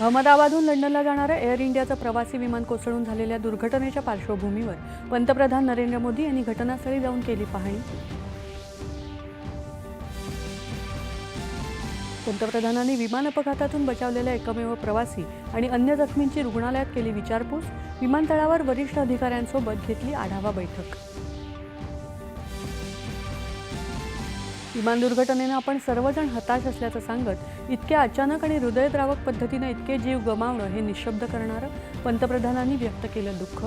अहमदाबादहून लंडनला जाणाऱ्या एअर इंडियाचं प्रवासी विमान कोसळून झालेल्या दुर्घटनेच्या पार्श्वभूमीवर पंतप्रधान नरेंद्र मोदी यांनी घटनास्थळी जाऊन केली पाहणी. पंतप्रधानांनी विमान अपघातातून बचावलेल्या एकमेव प्रवासी आणि अन्य जखमींची रुग्णालयात केली विचारपूस विमानतळावर वरिष्ठ अधिकाऱ्यांसोबत घेतली आढावा बैठक. विमान दुर्घटनेनं आपण सर्वजण हताश असल्याचं सांगत इतक्या अचानक आणि हृदयद्रावक पद्धतीनं इतके जीव गमावणं हे निशब्द करणारं पंतप्रधानांनी व्यक्त केलं दुःख.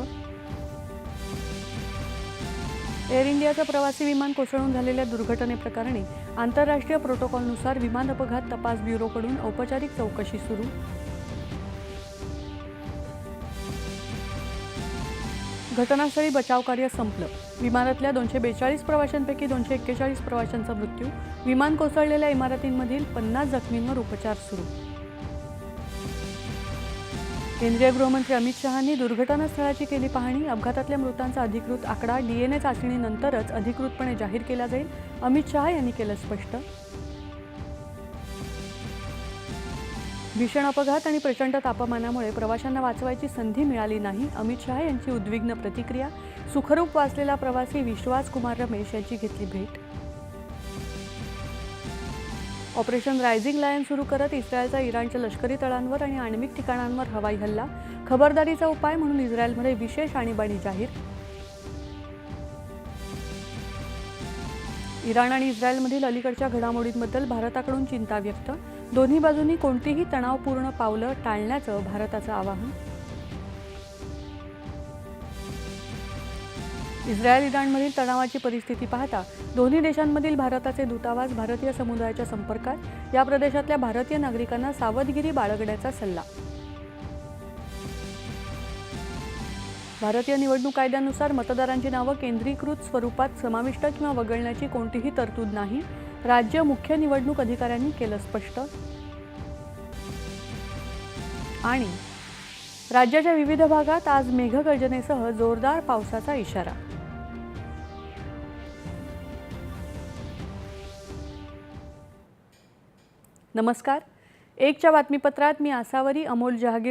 एअर इंडियाचं प्रवासी विमान कोसळून झालेल्या दुर्घटनेप्रकरणी आंतरराष्ट्रीय प्रोटोकॉलनुसार विमान अपघात तपास ब्युरोकडून औपचारिक चौकशी सुरू. घटनास्थळी बचावकार्य संपलं. विमानातल्या दोनशे बेचाळीस प्रवाशांपैकी दोनशे एक्केचाळीस प्रवाशांचा मृत्यू. विमान कोसळलेल्या इमारतींमधील पन्नास जखमींवर उपचार सुरू. केंद्रीय गृहमंत्री अमित शहानी दुर्घटनास्थळाची केली पाहणी. अपघातातल्या मृतांचा अधिकृत आकडा डीएनए चाचणीनंतरच अधिकृतपणे जाहीर केला जाईल. अमित शहा यांनी केलं स्पष्ट. भीषण अपघात आणि प्रचंड तापमानामुळे प्रवाशांना वाचवायची संधी मिळाली नाही. अमित शहा यांची उद्विग्न प्रतिक्रिया. सुखरूप वाचलेला प्रवासी विश्वास कुमार रमेश यांची घेतली भेट. ऑपरेशन रायझिंग लायन सुरू करत इस्रायलचा इराणच्या लष्करी तळांवर आणि आण्विक ठिकाणांवर हवाई हल्ला. खबरदारीचा उपाय म्हणून इस्रायलमध्ये विशेष आणीबाणी जाहीर. इराण आणि इस्रायलमधील अलीकडच्या घडामोडींबद्दल भारताकडून चिंता व्यक्त. दोन्ही बाजूंनी कोणतीही तणावपूर्ण पावलं टाळण्याचं भारताचं आवाहन. इस्रायल इराणमधील तणावाची परिस्थिती पाहता दोन्ही देशांमधील भारताचे दूतावास भारतीय समुदायाच्या संपर्कात या प्रदेशातल्या भारतीय नागरिकांना सावधगिरी बाळगण्याचा सल्ला. भारतीय निवडणूक कायद्यानुसार मतदारांची नावं केंद्रीकृत स्वरूपात समाविष्ट किंवा वगळण्याची कोणतीही तरतूद नाही. राज्य मुख्य निवडणूक अधिकाऱ्यांनी केलं स्पष्ट. आणि राज्याच्या विविध भागात आज मेघगर्जनेसह जोरदार पावसाचा इशारा. नमस्कार. एकच्या बातमीपत्रात मी आसावरी अमोल जहागीर